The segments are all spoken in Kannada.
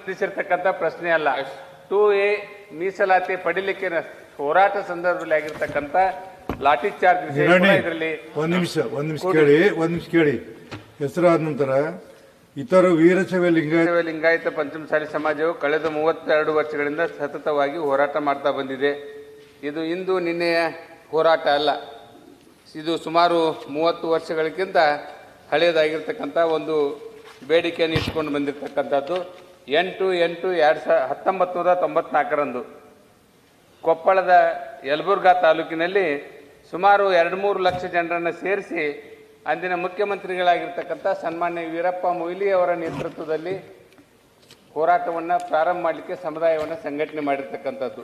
ಸಂಬಂಧಿಸಿರ್ತಕ್ಕಂಥ ಪ್ರಶ್ನೆ ಅಲ್ಲ. ಟೂ ಎ ಮೀಸಲಾತಿ ಪಡಿಲಿಕ್ಕೆ ಹೋರಾಟ ಸಂದರ್ಭದಲ್ಲಿ ಆಗಿರ್ತಕ್ಕಂಥ ಲಾಠಿ ಚಾರ್ಜ್ ಇದರಲ್ಲಿ ಒಂದ್ ನಿಮಿಷ ಒಂದ್ ನಿಮಿಷ ಕೇಳಿ ಒಂದ್ ನಿಮಿಷ ಕೇಳಿ. ಹೆಸರಾದ ನಂತರ ಇತರ ವೀರಶೈವ ಲಿಂಗಾಯತ ಲಿಂಗಾಯತ ಪಂಚಮಸಾಲಿ ಸಮಾಜವು ಕಳೆದ ಮೂವತ್ತೆರಡು ವರ್ಷಗಳಿಂದ ಸತತವಾಗಿ ಹೋರಾಟ ಮಾಡ್ತಾ ಬಂದಿದೆ. ಇದು ಇಂದು ನಿನ್ನೆಯ ಹೋರಾಟ ಅಲ್ಲ. ಇದು ಸುಮಾರು ಮೂವತ್ತು ವರ್ಷಗಳಿಗಿಂತ ಹಳೆಯದಾಗಿರ್ತಕ್ಕಂಥ ಒಂದು ಬೇಡಿಕೆಯನ್ನು ಇಟ್ಕೊಂಡು ಬಂದಿರತಕ್ಕಂಥದ್ದು. ಎಂಟು ಎಂಟು ಎರಡು ಸಾವಿರ ಹತ್ತೊಂಬತ್ತು ನೂರ ತೊಂಬತ್ನಾಲ್ಕರಂದು ಕೊಪ್ಪಳದ ಯಲಬುರ್ಗಾ ತಾಲೂಕಿನಲ್ಲಿ ಸುಮಾರು ಎರಡು ಮೂರು ಲಕ್ಷ ಜನರನ್ನು ಸೇರಿಸಿ ಅಂದಿನ ಮುಖ್ಯಮಂತ್ರಿಗಳಾಗಿರ್ತಕ್ಕಂಥ ಸನ್ಮಾನ್ಯ ವೀರಪ್ಪ ಮೊಯ್ಲಿ ಅವರ ನೇತೃತ್ವದಲ್ಲಿ ಹೋರಾಟವನ್ನು ಪ್ರಾರಂಭ ಮಾಡಲಿಕ್ಕೆ ಸಮುದಾಯವನ್ನು ಸಂಘಟನೆ ಮಾಡಿರ್ತಕ್ಕಂಥದ್ದು.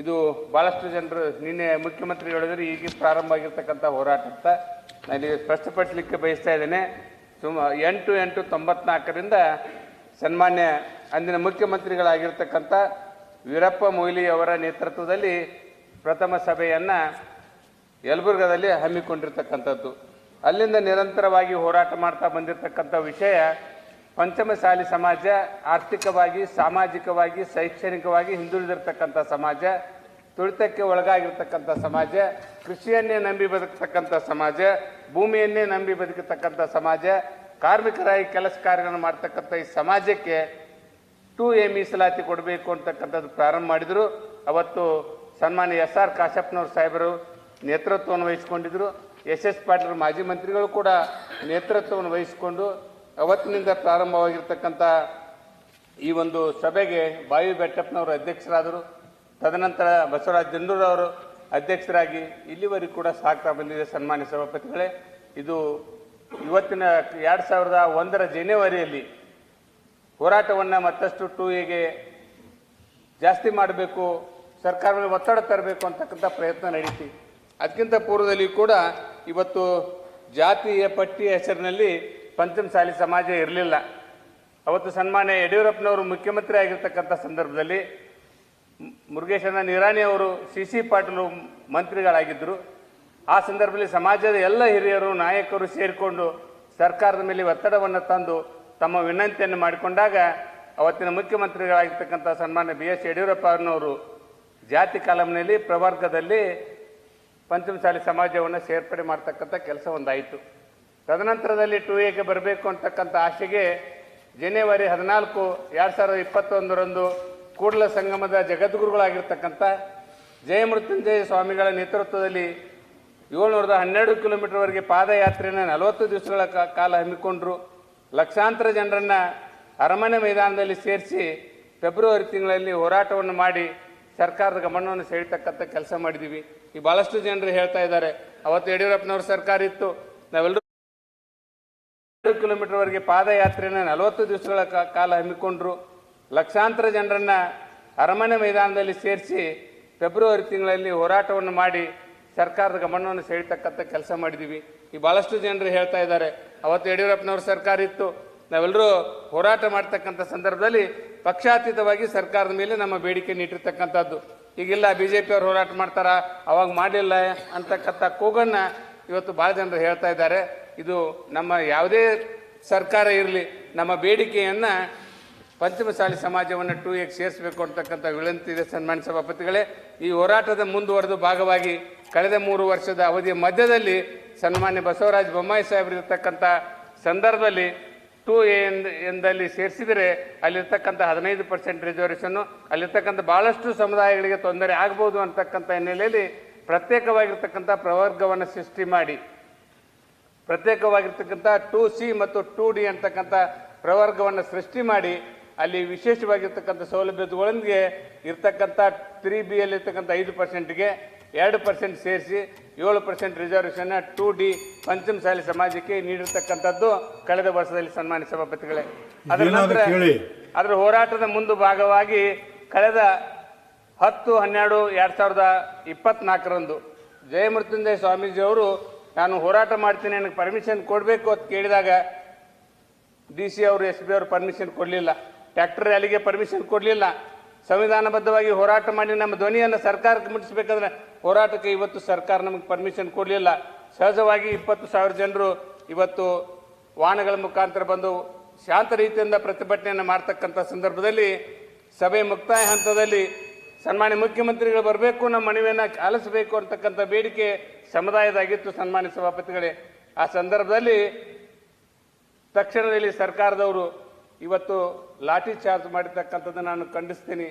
ಇದು ಭಾಳಷ್ಟು ಜನರು ನಿನ್ನೆ ಮುಖ್ಯಮಂತ್ರಿ ಹೇಳಿದ್ರೆ ಈಗ ಪ್ರಾರಂಭ ಆಗಿರ್ತಕ್ಕಂಥ ಹೋರಾಟ ಅಂತ ನಾನು ಸ್ಪಷ್ಟಪಡಿಸಲಿಕ್ಕೆ ಬಯಸ್ತಾ ಇದ್ದೇನೆ. ಸುಮ ಎಂಟು ಎಂಟು ತೊಂಬತ್ನಾಲ್ಕರಿಂದ ಸನ್ಮಾನ್ಯ ಅಂದಿನ ಮುಖ್ಯಮಂತ್ರಿಗಳಾಗಿರ್ತಕ್ಕಂಥ ವೀರಪ್ಪ ಮೊಯ್ಲಿ ಅವರ ನೇತೃತ್ವದಲ್ಲಿ ಪ್ರಥಮ ಸಭೆಯನ್ನು ಯಲಬುರ್ಗದಲ್ಲಿ ಹಮ್ಮಿಕೊಂಡಿರ್ತಕ್ಕಂಥದ್ದು. ಅಲ್ಲಿಂದ ನಿರಂತರವಾಗಿ ಹೋರಾಟ ಮಾಡ್ತಾ ಬಂದಿರತಕ್ಕಂಥ ವಿಷಯ ಪಂಚಮಸಾಲಿ ಸಮಾಜ, ಆರ್ಥಿಕವಾಗಿ, ಸಾಮಾಜಿಕವಾಗಿ, ಶೈಕ್ಷಣಿಕವಾಗಿ ಹಿಂದುಳಿದಿರ್ತಕ್ಕಂಥ ಸಮಾಜ, ತುಳಿತಕ್ಕೆ ಒಳಗಾಗಿರ್ತಕ್ಕಂಥ ಸಮಾಜ, ಕೃಷಿಯನ್ನೇ ನಂಬಿ ಬದುಕತಕ್ಕಂಥ ಸಮಾಜ, ಭೂಮಿಯನ್ನೇ ನಂಬಿ ಬದುಕತಕ್ಕಂಥ ಸಮಾಜ ಕಾರ್ಮಿಕರಾಗಿ ಕೆಲಸ ಕಾರ್ಯಗಳನ್ನು ಮಾಡ್ತಕ್ಕಂಥ ಈ ಸಮಾಜಕ್ಕೆ ಟೂ ಎ ಮೀಸಲಾತಿ ಕೊಡಬೇಕು ಅಂತಕ್ಕಂಥದ್ದು ಪ್ರಾರಂಭ ಮಾಡಿದರು. ಅವತ್ತು ಸನ್ಮಾನ್ಯ ಎಸ್ ಆರ್ ಕಾಶಪ್ಪನವ್ರ ಸಾಹೇಬರು ನೇತೃತ್ವವನ್ನು ವಹಿಸಿಕೊಂಡಿದ್ದರು ಎಸ್ ಎಸ್ ಪಾಟೀಲ್ ಮಾಜಿ ಮಂತ್ರಿಗಳು ಕೂಡ ನೇತೃತ್ವವನ್ನು ವಹಿಸಿಕೊಂಡು ಅವತ್ತಿನಿಂದ ಪ್ರಾರಂಭವಾಗಿರ್ತಕ್ಕಂಥ ಈ ಒಂದು ಸಭೆಗೆ ಬಾವಿ ಬೆಟ್ಟಪ್ಪನವರು ಅಧ್ಯಕ್ಷರಾದರು. ತದನಂತರ ಬಸವರಾಜ್ ದಿಂಡೂರು ಅವರು ಅಧ್ಯಕ್ಷರಾಗಿ ಇಲ್ಲಿವರೆಗೂ ಕೂಡ ಸಾಕ್ತಾ ಬಂದಿದೆ ಸನ್ಮಾನ್ಯ ಸಭಾಪತಿಗಳೇ. ಇದು ಇವತ್ತಿನ ಎರಡು ಸಾವಿರದ ಒಂದರ ಜನವರಿಯಲ್ಲಿ ಹೋರಾಟವನ್ನು ಮತ್ತಷ್ಟು ಟೂ ಎಗೆ ಜಾಸ್ತಿ ಮಾಡಬೇಕು ಸರ್ಕಾರ ಒತ್ತಡ ತರಬೇಕು ಅಂತಕ್ಕಂಥ ಪ್ರಯತ್ನ ನಡೀತಿ. ಅದಕ್ಕಿಂತ ಪೂರ್ವದಲ್ಲಿ ಕೂಡ ಇವತ್ತು ಜಾತಿಯ ಪಟ್ಟಿ ಹೆಸರಿನಲ್ಲಿ ಪಂಚಮಸಾಲಿ ಸಮಾಜ ಇರಲಿಲ್ಲ. ಅವತ್ತು ಸನ್ಮಾನ್ಯ ಯಡಿಯೂರಪ್ಪನವರು ಮುಖ್ಯಮಂತ್ರಿ ಆಗಿರ್ತಕ್ಕಂಥ ಸಂದರ್ಭದಲ್ಲಿ ಮುರುಗೇಶನ ನಿರಾಣಿ ಅವರು ಸಿ ಸಿ ಪಾಟೀಲ್ ಮಂತ್ರಿಗಳಾಗಿದ್ದರು. ಆ ಸಂದರ್ಭದಲ್ಲಿ ಸಮಾಜದ ಎಲ್ಲ ಹಿರಿಯರು, ನಾಯಕರು ಸೇರಿಕೊಂಡು ಸರ್ಕಾರದ ಮೇಲೆ ಒತ್ತಡವನ್ನು ತಂದು ತಮ್ಮ ವಿನಂತಿಯನ್ನು ಮಾಡಿಕೊಂಡಾಗ ಅವತ್ತಿನ ಮುಖ್ಯಮಂತ್ರಿಗಳಾಗಿರ್ತಕ್ಕಂಥ ಸನ್ಮಾನ್ಯ ಬಿ ಎಸ್ ಯಡಿಯೂರಪ್ಪ ಅವರವರು ಜಾತಿ ಕಾಲಂನಲ್ಲಿ ಪ್ರವರ್ಗದಲ್ಲಿ ಪಂಚಮಸಾಲಿ ಸಮಾಜವನ್ನು ಸೇರ್ಪಡೆ ಮಾಡ್ತಕ್ಕಂಥ ಕೆಲಸ ಒಂದಾಯಿತು. ತದನಂತರದಲ್ಲಿ ಟು ಎಗೆ ಬರಬೇಕು ಅಂತಕ್ಕಂಥ ಆಶೆಗೆ ಜನವರಿ ಹದಿನಾಲ್ಕು, ಎರಡು ಸಾವಿರದ ಇಪ್ಪತ್ತೊಂದರಂದು ಕೂಡಲ ಸಂಗಮದ ಜಗದ್ಗುರುಗಳಾಗಿರ್ತಕ್ಕಂಥ ಜಯಮೃತ್ಯುಂಜಯ ಸ್ವಾಮಿಗಳ ನೇತೃತ್ವದಲ್ಲಿ ಏಳ್ನೂರದ ಹನ್ನೆರಡು ಕಿಲೋಮೀಟರ್ವರೆಗೆ ಪಾದಯಾತ್ರೆಯನ್ನು ನಲವತ್ತು ದಿವಸಗಳ ಕಾಲ ಹಮ್ಮಿಕೊಂಡ್ರು. ಲಕ್ಷಾಂತರ ಜನರನ್ನ ಅರಮನೆ ಮೈದಾನದಲ್ಲಿ ಸೇರಿಸಿ ಫೆಬ್ರವರಿ ತಿಂಗಳಲ್ಲಿ ಹೋರಾಟವನ್ನು ಮಾಡಿ ಸರ್ಕಾರದ ಗಮನವನ್ನು ಸೆಳೀತಕ್ಕಂಥ ಕೆಲಸ ಮಾಡಿದ್ದೀವಿ ಈ ಭಾಳಷ್ಟು ಜನರು ಹೇಳ್ತಾ ಇದ್ದಾರೆ, ಅವತ್ತು ಯಡಿಯೂರಪ್ಪನವ್ರ ಸರ್ಕಾರ ಇತ್ತು. ನಾವೆಲ್ಲರೂ ಕಿಲೋಮೀಟರ್ವರೆಗೆ ಪಾದಯಾತ್ರೆಯನ್ನು ನಲವತ್ತು ದಿವಸಗಳ ಕಾಲ ಹಮ್ಮಿಕೊಂಡ್ರು. ಲಕ್ಷಾಂತರ ಜನರನ್ನ ಅರಮನೆ ಮೈದಾನದಲ್ಲಿ ಸೇರಿಸಿ ಫೆಬ್ರವರಿ ತಿಂಗಳಲ್ಲಿ ಹೋರಾಟವನ್ನು ಮಾಡಿ ಸರ್ಕಾರದ ಗಮನವನ್ನು ಸೆಳೀತಕ್ಕಂಥ ಕೆಲಸ ಮಾಡಿದ್ದೀವಿ ಈ ಭಾಳಷ್ಟು ಜನರು ಹೇಳ್ತಾ ಇದ್ದಾರೆ, ಅವತ್ತು ಯಡಿಯೂರಪ್ಪನವ್ರ ಸರ್ಕಾರ ಇತ್ತು. ನಾವೆಲ್ಲರೂ ಹೋರಾಟ ಮಾಡ್ತಕ್ಕಂಥ ಸಂದರ್ಭದಲ್ಲಿ ಪಕ್ಷಾತೀತವಾಗಿ ಸರ್ಕಾರದ ಮೇಲೆ ನಮ್ಮ ಬೇಡಿಕೆ ನೀಟ್ಟಿರ್ತಕ್ಕಂಥದ್ದು ಈಗಿಲ್ಲ ಬಿ ಜೆ ಪಿಯವ್ರು ಹೋರಾಟ ಮಾಡ್ತಾರ? ಅವಾಗ ಮಾಡಿಲ್ಲ ಅಂತಕ್ಕಂಥ ಕೂಗನ್ನು ಇವತ್ತು ಭಾಳ ಜನರು ಹೇಳ್ತಾ ಇದ್ದಾರೆ. ಇದು ನಮ್ಮ ಯಾವುದೇ ಸರ್ಕಾರ ಇರಲಿ, ನಮ್ಮ ಬೇಡಿಕೆಯನ್ನು ಪಂಚಮಸಾಲಿ ಸಮಾಜವನ್ನು ಟೂ ಎಗೆ ಸೇರಿಸಬೇಕು ಅಂತಕ್ಕಂಥ ವಿನಂತಿ ಇದೆ ಸನ್ಮಾನ್ಯ ಸಭಾಪತಿಗಳೇ. ಈ ಹೋರಾಟದ ಮುಂದುವರೆದು ಭಾಗವಾಗಿ ಕಳೆದ ಮೂರು ವರ್ಷದ ಅವಧಿಯ ಮಧ್ಯದಲ್ಲಿ ಸನ್ಮಾನ್ಯ ಬಸವರಾಜ ಬೊಮ್ಮಾಯಿ ಸಾಹೇಬರಿರ್ತಕ್ಕಂಥ ಸಂದರ್ಭದಲ್ಲಿ ಟೂ ಎ ಎಂದಲ್ಲಿ ಸೇರಿಸಿದರೆ ಅಲ್ಲಿರ್ತಕ್ಕಂಥ ಹದಿನೈದು ಪರ್ಸೆಂಟ್ ರಿಸರ್ವೇಷನ್ನು, ಅಲ್ಲಿರ್ತಕ್ಕಂಥ ಭಾಳಷ್ಟು ಸಮುದಾಯಗಳಿಗೆ ತೊಂದರೆ ಆಗ್ಬೋದು ಅಂತಕ್ಕಂಥ ಹಿನ್ನೆಲೆಯಲ್ಲಿ ಪ್ರತ್ಯೇಕವಾಗಿರ್ತಕ್ಕಂಥ ಪ್ರವರ್ಗವನ್ನು ಸೃಷ್ಟಿ ಮಾಡಿ, ಪ್ರತ್ಯೇಕವಾಗಿರ್ತಕ್ಕಂಥ ಟೂ ಸಿ ಮತ್ತು ಟೂ ಡಿ ಅಂತಕ್ಕಂಥ ಪ್ರವರ್ಗವನ್ನು ಸೃಷ್ಟಿ ಮಾಡಿ ಅಲ್ಲಿ ವಿಶೇಷವಾಗಿರ್ತಕ್ಕಂಥ ಸೌಲಭ್ಯಗಳೊಂದಿಗೆ ಇರ್ತಕ್ಕಂಥ ತ್ರೀ ಬಿ ಇರ್ತಕ್ಕಂಥ ಐದು ಪರ್ಸೆಂಟ್ಗೆ ಎರಡು ಪರ್ಸೆಂಟ್ ಸೇರಿಸಿ ಏಳು ಪರ್ಸೆಂಟ್ ರಿಸರ್ವೇಷನ್ನ ಟೂ ಡಿ ಪಂಚಮಸಾಲಿ ಸಮಾಜಕ್ಕೆ ನೀಡಿರ್ತಕ್ಕಂಥದ್ದು ಕಳೆದ ವರ್ಷದಲ್ಲಿ ಸನ್ಮಾನ್ಯ ಸಭಾಪತಿಗಳೇ ಅದರ ನಂತರ. ಅದರ ಹೋರಾಟದ ಮುಂದು ಭಾಗವಾಗಿ ಕಳೆದ ಹತ್ತು ಹನ್ನೆರಡು ಎರಡು ಸಾವಿರದ ಇಪ್ಪತ್ನಾಲ್ಕರಂದು ಜಯಮೃತ್ಯುಂಜಯ ಸ್ವಾಮೀಜಿಯವರು ನಾನು ಹೋರಾಟ ಮಾಡ್ತೀನಿ ನನಗೆ ಪರ್ಮಿಷನ್ ಕೊಡಬೇಕು ಅಂತ ಕೇಳಿದಾಗ ಡಿ ಸಿ ಅವರು ಎಸ್ ಬಿ ಅವರು ಪರ್ಮಿಷನ್ ಕೊಡಲಿಲ್ಲ ಟ್ರ್ಯಾಕ್ಟರ್ ರ್ಯಾಲಿಗೆ ಪರ್ಮಿಷನ್ ಕೊಡಲಿಲ್ಲ. ಸಂವಿಧಾನಬದ್ಧವಾಗಿ ಹೋರಾಟ ಮಾಡಿ ನಮ್ಮ ಧ್ವನಿಯನ್ನು ಸರ್ಕಾರಕ್ಕೆ ಮುಟ್ಟಿಸಬೇಕಂದ್ರೆ ಹೋರಾಟಕ್ಕೆ ಇವತ್ತು ಸರ್ಕಾರ ನಮಗೆ ಪರ್ಮಿಷನ್ ಕೊಡಲಿಲ್ಲ. ಸಹಜವಾಗಿ ಇಪ್ಪತ್ತು ಸಾವಿರ ಜನರು ಇವತ್ತು ವಾಹನಗಳ ಮುಖಾಂತರ ಬಂದು ಶಾಂತ ರೀತಿಯಿಂದ ಪ್ರತಿಭಟನೆಯನ್ನು ಮಾಡ್ತಕ್ಕಂಥ ಸಂದರ್ಭದಲ್ಲಿ ಸಭೆ ಮುಕ್ತಾಯ ಹಂತದಲ್ಲಿ ಸನ್ಮಾನ್ಯ ಮುಖ್ಯಮಂತ್ರಿಗಳು ಬರಬೇಕು, ನಮ್ಮ ಮನವಿಯನ್ನು ಆಲಿಸಬೇಕು ಅಂತಕ್ಕಂಥ ಬೇಡಿಕೆ ಸಮುದಾಯದಾಗಿತ್ತು ಸನ್ಮಾನ್ಯ ಸಭಾಪತಿಗಳೇ. ಆ ಸಂದರ್ಭದಲ್ಲಿ ತಕ್ಷಣದಲ್ಲಿ ಸರ್ಕಾರದವರು ಇವತ್ತು ಲಾಠಿ ಚಾರ್ಜ್ ಮಾಡಿರ್ತಕ್ಕಂಥದ್ದು ನಾನು ಖಂಡಿಸ್ತೀನಿ.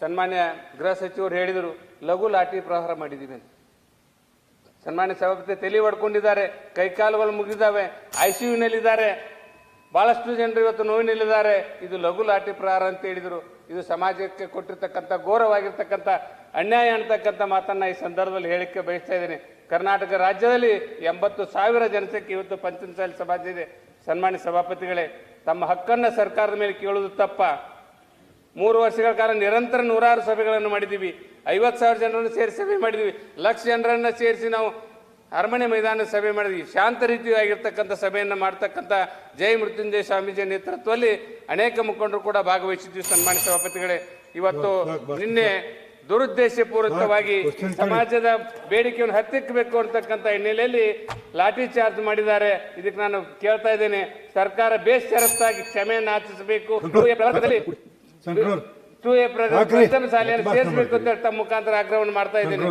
ಸನ್ಮಾನ್ಯ ಗೃಹ ಸಚಿವರು ಹೇಳಿದರು, ಲಘು ಲಾಠಿ ಪ್ರಹಾರ ಮಾಡಿದ್ದೀವಿ ಅಂತ. ಸನ್ಮಾನ್ಯ ಸಭಾಪತಿ ತಲೆ ಹೊಡ್ಕೊಂಡಿದ್ದಾರೆ, ಕೈಕಾಲುಗಳು ಮುಗಿದಾವೆ ಐ ಸಿ ಯುನಲ್ಲಿದ್ದಾರೆ ಬಹಳಷ್ಟು ಜನರು ಇವತ್ತು ನೋವಿನಲ್ಲಿದ್ದಾರೆ. ಇದು ಲಘು ಲಾಠಿ ಪ್ರಹಾರ ಅಂತ ಹೇಳಿದರು. ಇದು ಸಮಾಜಕ್ಕೆ ಕೊಟ್ಟಿರ್ತಕ್ಕಂಥ ಘೋರವಾಗಿರ್ತಕ್ಕಂಥ ಅನ್ಯಾಯ ಅಂತಕ್ಕಂಥ ಮಾತನ್ನು ಈ ಸಂದರ್ಭದಲ್ಲಿ ಹೇಳಕ್ಕೆ ಬಯಸ್ತಾ ಇದ್ದೀನಿ. ಕರ್ನಾಟಕ ರಾಜ್ಯದಲ್ಲಿ ಎಂಬತ್ತು ಸಾವಿರ ಜನಸಂಖ್ಯೆ ಇವತ್ತು ಪಂಚಮಸಾಲಿ ಸಮಾಜ ಇದೆ. ಸನ್ಮಾನ್ಯ ಸಭಾಪತಿಗಳೇ ತಮ್ಮ ಹಕ್ಕನ್ನು ಸರ್ಕಾರದ ಮೇಲೆ ಕೇಳೋದು ತಪ್ಪ. ಮೂರು ವರ್ಷಗಳ ಕಾಲ ನಿರಂತರ ನೂರಾರು ಸಭೆಗಳನ್ನು ಮಾಡಿದ್ದೀವಿ. ಐವತ್ತು ಸಾವಿರ ಜನರನ್ನು ಸೇರಿಸಿ ಸಭೆ ಮಾಡಿದ್ದೀವಿ. ಲಕ್ಷ ಜನರನ್ನು ಸೇರಿಸಿ ನಾವು ಅರಮನೆ ಮೈದಾನ ಸಭೆ ಮಾಡಿದ್ವಿ. ಶಾಂತ ರೀತಿಯಾಗಿರ್ತಕ್ಕಂಥ ಸಭೆಯನ್ನು ಮಾಡ್ತಕ್ಕಂಥ ಜಯ ಮೃತ್ಯುಂಜಯ ಸ್ವಾಮೀಜಿ ನೇತೃತ್ವದಲ್ಲಿ ಅನೇಕ ಮುಖಂಡರು ಕೂಡ ಭಾಗವಹಿಸಿದ್ವಿ ಸನ್ಮಾನ್ಯ ಸಭಾಪತಿಗಳೇ. ಇವತ್ತು ನಿನ್ನೆ ದುರುದ್ದೇಶಪೂರ್ವಕವಾಗಿ. ಸಮಾಜದ ಬೇಡಿಕೆಯನ್ನು ಹತ್ತಿಕ್ಕಬೇಕು ಅಂತಕ್ಕಂಥ ಹಿನ್ನೆಲೆಯಲ್ಲಿ ಲಾಠಿ ಚಾರ್ಜ್ ಮಾಡಿದ್ದಾರೆ. ಇದಕ್ಕೆ ನಾನು ಕೇಳ್ತಾ ಇದ್ದೇನೆ. ಸರ್ಕಾರ ಬೇಷರತ್ತಾಗಿ ಕ್ಷಮೆಯನ್ನು ಆಚರಿಸಬೇಕು. ಟೂ ಎ ಶಾಲೆಯನ್ನು ಸೇರಿಸಬೇಕು ಅಂತ ತಮ್ಮ ಮುಖಾಂತರ ಆಗ್ರಹವನ್ನು ಮಾಡ್ತಾ ಇದ್ದೇನೆ.